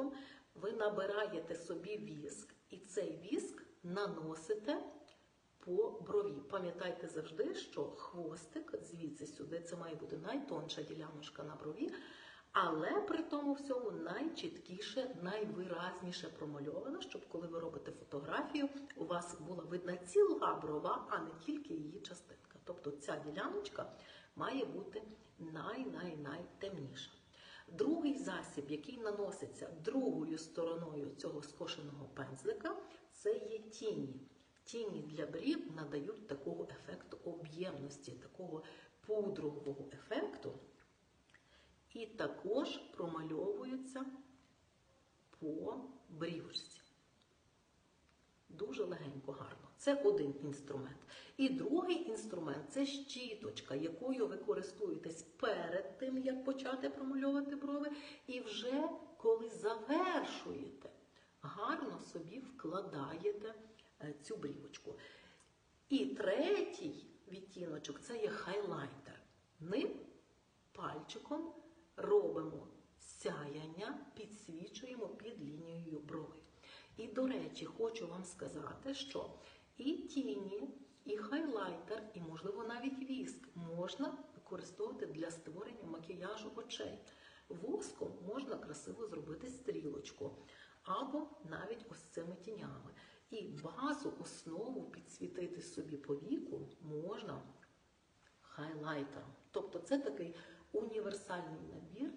пальчиком ви набираєте собі віск, і цей віск наносите по брові. Пам'ятайте завжди, що хвостик звідси сюди це має бути найтонша діляночка на брові, але при тому всьому найчіткіше, найвиразніше промальовано, щоб коли ви робите фотографію, у вас була видна ціла брова, а не тільки її частинка. Тобто ця діляночка має бути най-най-найтемніша. Засіб, який наноситься другою стороною цього скошеного пензлика, це є тіні. Тіні для брів надають такого ефекту об'ємності, такого пудрового ефекту, і також промальовуються по брівочці. Дуже легенько, гарно. Це один інструмент. І другий інструмент це щіточка, якою ви користуєтесь перед тим, як почати промальовувати брови, і вже коли завершуєте, гарно собі вкладаєте е, цю брівочку. І третій відтіночок це є хайлайтер. Ним пальчиком робимо сяяння, підсвічуємо під лінією брови. І, до речі, хочу вам сказати, що і тіні, і хайлайтер, і, можливо, навіть віск можна використовувати для створення макіяжу очей. Воском можна красиво зробити стрілочку, або навіть ось цими тінями. І базу, основу підсвітити собі по віку можна хайлайтером. Тобто це такий універсальний набір,